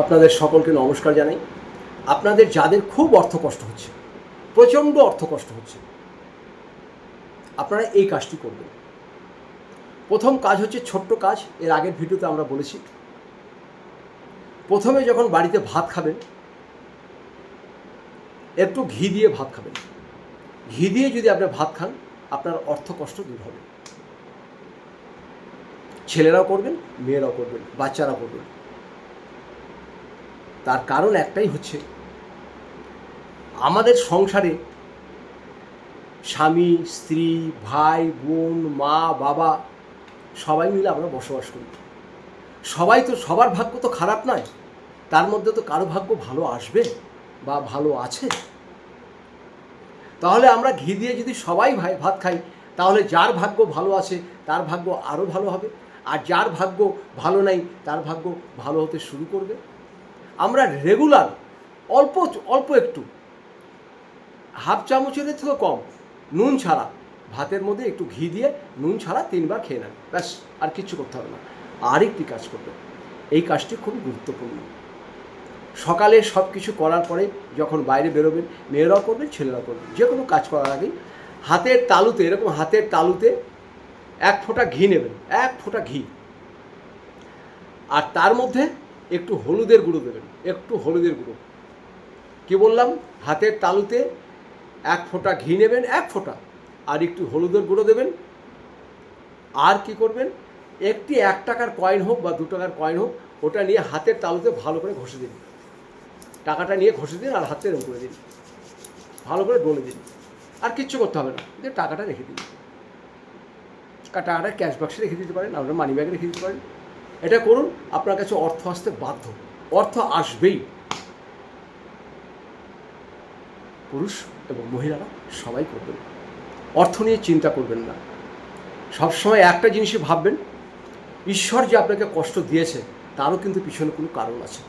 আপনাদের সকলকে নমস্কার জানাই। আপনাদের যাদের খুব অর্থ কষ্ট হচ্ছে, প্রচণ্ড অর্থ কষ্ট হচ্ছে, আপনারা এই কাজটি করবেন। প্রথম কাজ হচ্ছে ছোট্ট কাজ, এর আগের ভিডিওতে আমরা বলেছি। প্রথমে যখন বাড়িতে ভাত খাবেন, একটু ঘি দিয়ে ভাত খাবেন। ঘি দিয়ে যদি আপনি ভাত খান, আপনার অর্থ কষ্ট দূর হবে। ছেলেরাও করবেন, মেয়েরাও করবেন, বাচ্চারাও করবেন। তার কারণ একটাই হচ্ছে, আমাদের সংসারে স্বামী, স্ত্রী, ভাই, বোন, মা, বাবা সবাই মিলে আমরা বসবাস করি। সবাই তো, সবার ভাগ্য তো খারাপ নয়, তার মধ্যে তো কারও ভাগ্য ভালো আসবে বা ভালো আছে। তাহলে আমরা ঘি দিয়ে যদি সবাই ভাই, ভাত খাই, তাহলে যার ভাগ্য ভালো আছে, তার ভাগ্য আরও ভালো হবে। আর যার ভাগ্য ভালো নাই, তার ভাগ্য ভালো হতে শুরু করবে। আমরা রেগুলার অল্প অল্প একটু। হাফ চামচের থেকেও কম, নুন ছাড়া। ভাতের মধ্যে একটু ঘি দিয়ে নুন ছাড়া তিনবার খেয়ে নেন ব্যাস, আর কিচ্ছু করতে হবে না। আরেকটি কাজ করবে। এই কাজটি খুবই গুরুত্বপূর্ণ। সকালে সব কিছু করার পরে যখন বাইরে বেরোবেন, মেয়েরাও করবেন, ছেলেরাও করবেন যে কোনো কাজ করার আগেই হাতের তালুতে, এরকম হাতের তালুতে এক ফোঁটা ঘি নেবেন, এক ফোঁটা ঘি। আর তার মধ্যে একটু হলুদের গুঁড়ো দেবেন, একটু হলুদের গুঁড়ো। কি বললাম? হাতের তালুতে এক ফোঁটা ঘি নেবেন, এক ফোঁটা, আর একটু হলুদের গুঁড়ো দেবেন। আর কি করবেন? একটি এক টাকার কয়েন হোক বা দু টাকার কয়েন হোক, ওটা নিয়ে হাতের তালুতে ভালো করে ঘষে দিন। টাকাটা নিয়ে ঘষে দিন আর হাতে এরকম করে দিন। ভালো করে ডলে দিন। আর কিচ্ছু করতে হবে না। যে টাকাটা রেখে দিন। টাকাটা ক্যাশ বাক্সে রেখে দিতে পারেন, আপনার মানি ব্যাগে রেখে দিতে পারেন। এটা করুন, আপনার কাছে অর্থ আসতে বাধ্য। অর্থ আসবেই। পুরুষ এবং মহিলারা সবাই করবেন। অর্থ নিয়ে চিন্তা করবেন না। সবসময় একটা জিনিসই ভাববেন, ঈশ্বর যে আপনাকে কষ্ট দিয়েছে, তারও কিন্তু পিছনে কোনো কারণ আছে।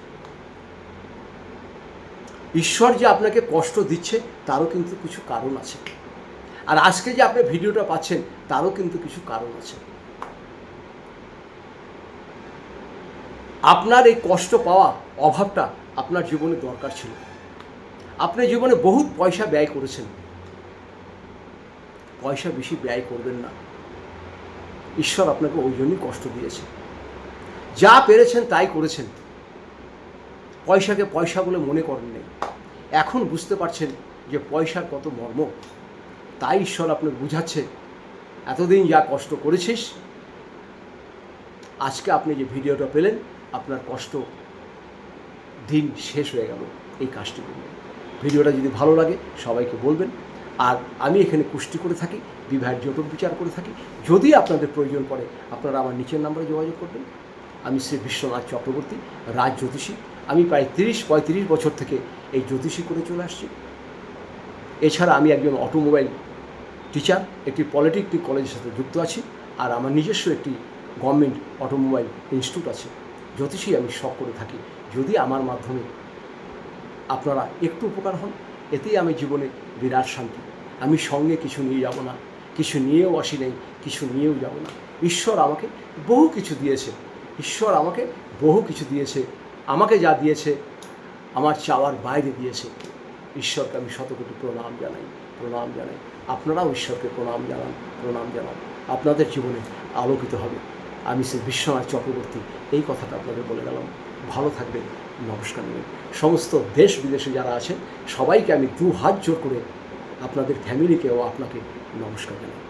ঈশ্বর যে আপনাকে কষ্ট দিচ্ছে, তারও কিন্তু কিছু কারণ আছে। আর আজকে যে আপনি ভিডিওটা পাচ্ছেন, তারও কিন্তু কিছু কারণ আছে। আপনার এই কষ্ট পাওয়া অভাবটা আপনার জীবনে দরকার ছিল। আপনি জীবনে বহুত পয়সা ব্যয় করেছেন। পয়সা বেশি ব্যয় করবেন না। ঈশ্বর আপনাকে ওই জন্যই কষ্ট দিয়েছে। যা পেরেছেন তাই করেছেন। পয়সাকে পয়সা বলে মনে করেন নেই। এখন বুঝতে পারছেন যে পয়সার কত মর্ম। তাই ঈশ্বর আপনাকে বুঝাচ্ছে, এতদিন যা কষ্ট করেছিস, আজকে আপনি যে ভিডিওটা পেলেন আপনার কষ্ট দিন শেষ হয়ে গেল এই কাজটি করবেন ভিডিওটা যদি ভালো লাগে সবাইকে বলবেন। আর আমি এখানে কুষ্টি করে থাকি, বিবাহের জটক বিচার করে থাকি। যদি আপনাদের প্রয়োজন পড়ে, আপনারা আমার নিচের নাম্বারে যোগাযোগ করবেন। আমি শ্রী বিশ্বনাথ চক্রবর্তী, রাজ জ্যোতিষী। আমি প্রায় তিরিশ, পঁয়ত্রিশ বছর থেকে এই জ্যোতিষী করে চলে আসছি। এছাড়া আমি একজন অটোমোবাইল টিচার, একটি পলিটেকনিক কলেজের সাথে যুক্ত আছি। আর আমার নিজস্ব একটি গভর্নমেন্ট অটোমোবাইল ইনস্টিটিউট আছে। জ্যোতিষী আমি শখ করে থাকি। যদি আমার মাধ্যমে আপনারা একটু উপকার হন, এতেই আমি জীবনে বিরাট শান্তি। আমি সঙ্গে কিছু নিয়ে যাব না, কিছু নিয়েও আসি নাই, কিছু নিয়েও যাব না। ঈশ্বর আমাকে বহু কিছু দিয়েছে। ঈশ্বর আমাকে বহু কিছু দিয়েছে। আমাকে যা দিয়েছে, আমার চাওয়ার বাইরে দিয়েছে। ঈশ্বরকে আমি শতকোটি প্রণাম জানাই প্রণাম জানাই। আপনারাও ঈশ্বরকে প্রণাম জানান প্রণাম জানান। আপনাদের জীবনে আলোকিত হবে। আমি শ্রী বিশ্বনাথ চক্রবর্তী এই কথাটা আপনাদের বলে গেলাম। ভালো থাকবেন, নমস্কার নেবেন। সমস্ত দেশ বিদেশে যারা আছেন, সবাইকে আমি দু হাত জোর করে আপনাদের ফ্যামিলিকেও আপনাকে নমস্কার জানাই।